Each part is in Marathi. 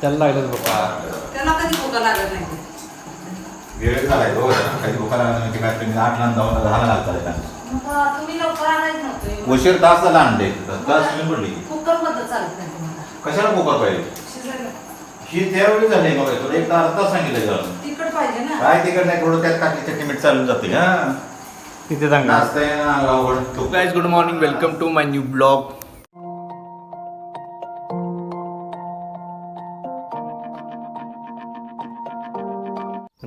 त्याला लागलं बघा त्याला कधी भुका लागत नाही. वेळ झालाय काही दुकान काय तुम्ही आठ लाख जाऊन दहाला लागतात त्यांना मग तुम्ही लवकर आणायच नव्हते. उशीर तास झाला आणले तास तुम्ही पडली. कुकरमध्ये चालत नाही तुम्हाला. कशाला कुकर पाहिजे? शिजायला ही त्यावेळी झाली मग तुला एक तास तास सांगितलं जाऊन तिखट पाहिजे ना. काय तिकड नाही थोडं त्यात टाकली चटणी मीठ चालून जाते हा तिथे चांगला. नाचता येणं अंगावर तू guys good morning welcome to my new blog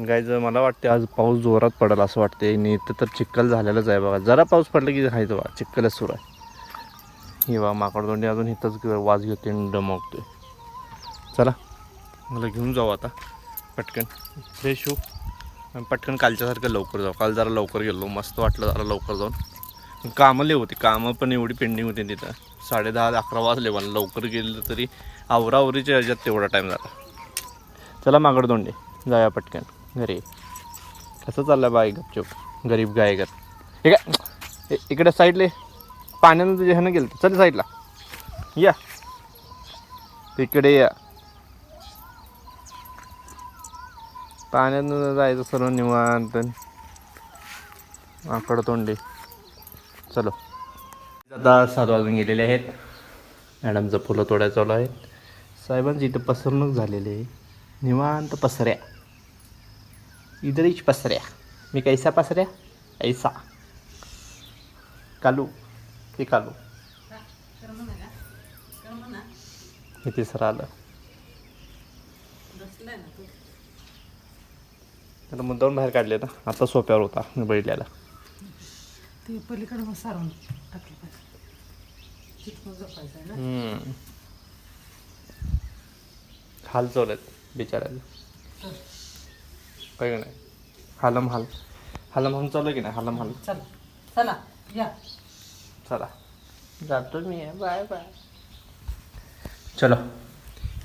guys मला वाटते आज पाऊस जोरात पडेल असं वाटते आणि इथं तर चिखल झालेलंच आहे बघा. जरा पाऊस पडला की खायचं बघा चिखलच सुरू आहे. हे बा माकडदोंडी अजून इथंच वाज घेते आणि डमकते चला मला घेऊन जाऊ आता. पटकन. फ्रेश होऊ. आणि पटकन कालच्यासारखं लवकर जाऊ. काल जरा लवकर गेलो. मस्त वाटलं जरा लवकर जाऊन. कामं लई होती. कामं पण एवढी पेंडिंग होती तिथं. साडे दहा अकरा वाजले मला लवकर गेलं तरी आवरावरीच्या ह्याच्यात तेवढा टाईम झाला. चला माकडदोंडी. जाया पटकन. घरी. कसं चाललं बाई गपचूप? गरीब गायगर. हे काय इकडे साईडले पाण्यानं तुझ्या ह्यानं गेलं चल साईडला. या. तिकडे या. पाण्यानं जायचं सर्व निवांत. आकड तोंडे. चलो. आता सात वाजून गेलेले आहेत. मॅडमचं फुलं तोड्या चालू आहे साहेबांची इथं पसरणूक झालेली आहे. निवांत पसऱ्या. इधरीच पसऱ्या मी कैसा पसऱ्या ऐसा कालू ते कालू हे तिसरं आलं त्याला मुद्दाऊन बाहेर काढले ना. आता सोप्यावर होता. मी बैठल्याला ते पलीकडे मग सारून टाकलं पाहिजे. चिटकून जपायचं आहे ना? हम्म. हाल चालत बिचारायला काय का नाही? हालम हाल. हालम हाल चालू आहे की नाही? हालम हाल. चला चला या. चला. जातो मी. Bye bye. चलो.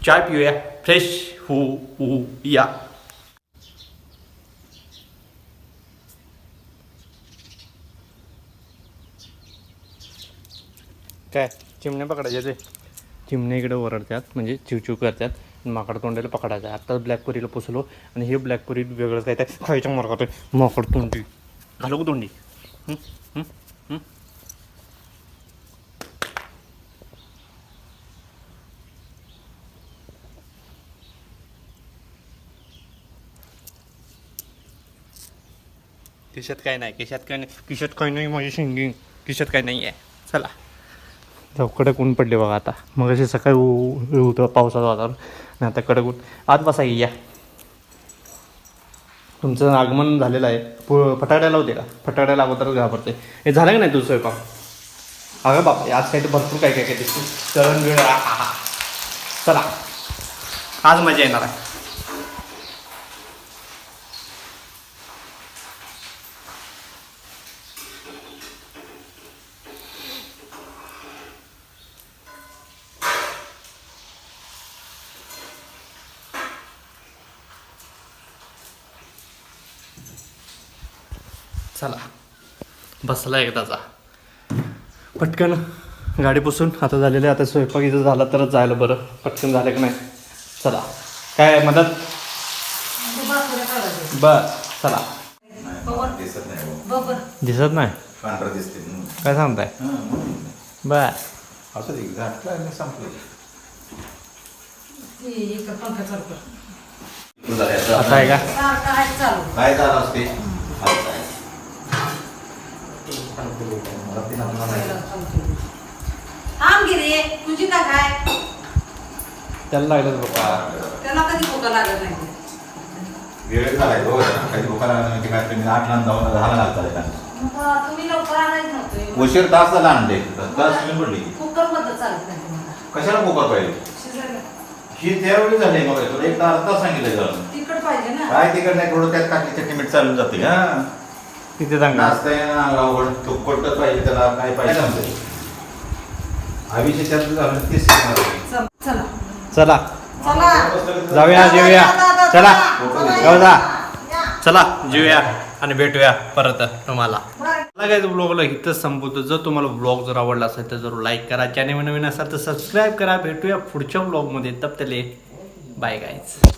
चाय पिऊया. फ्रेश हो हो या. काय? चिमण्या पकडायच्या ते. चिमण्या इकडे ओरडतात म्हणजे चिवचिव करतात. माकड तोंडाला पकडायचं. आता ब्लॅक पुरीला पुसलो आणि हे ब्लॅक पुरी वेगळंच काय त्या खायच्या मार्गात माकड तोंडी. घालू का तोंडी? केशात काय नाही केशात काय नाही किशात काय नाही माझी सिंगिंग किशात काय नाही आहे चला. कडक ऊन पडले बघा आता. मग अशी सकाळी होतं पावसाचं वातावरण. आणि आता कडक ऊन. आत बसा या. तुमचं आगमन झालेलं आहे. पु फटाकड्याला होते का? फटाकड्याला अगोदर घाबरते. हे झालं का नाही तुझं स्वयंपाक? अगं बाप आज काही तर भरपूर काय काय काय दिसतो चरण वेळ चला. आज मजा येणार आहे. चला बसला एकदाचा पटकन गाडी पुसून आता झालेलं आहे आता स्वयंपाक इथं झाला तरच जायला बरं पटकन झालं की नाही चला काय मदत. बर चला. दिसत नाही. बरोबर दिसत नाही पांढरं दिसते. काय सांगताय हं. बर आता आहे का चालू काय झालं असते असं आहे. गिरे तुझी का काय त्याला लागलं त्याला कधी लागत नाही. मग तुम्ही लवकर आणायच नव्हते. उशीर तास झाला आणले तास तुम्ही पडली. कुकरमध्ये चालत नाही तुम्हाला. कशाला कुकर पाहिजे? ही त्यावेळी झाली मग तुला एक तास तास सांगितलं जाऊन. तिखट पाहिजे ना. काय तिकड नाही थोडं त्यात टाकली चटणी मीठ चालून जाते. हा. तिथे चांगला नाचता तू पाहिजे त्याला काय पाहिजे? झालं शिकणार. चल- चला. चला. चला. जाऊया जेऊया. चला. जाऊ जा. चला जेऊया आणि भेटूया परत तुम्हाला. मला काय ब्लॉगला इथंच संपवतो. जर तुम्हाला ब्लॉग जर आवडला असेल तर जरूर लाईक करा. चॅनल नवीन असाल तर सबस्क्राईब करा. भेटूया पुढच्या ब्लॉगमध्ये तप त्याले बाय गाईज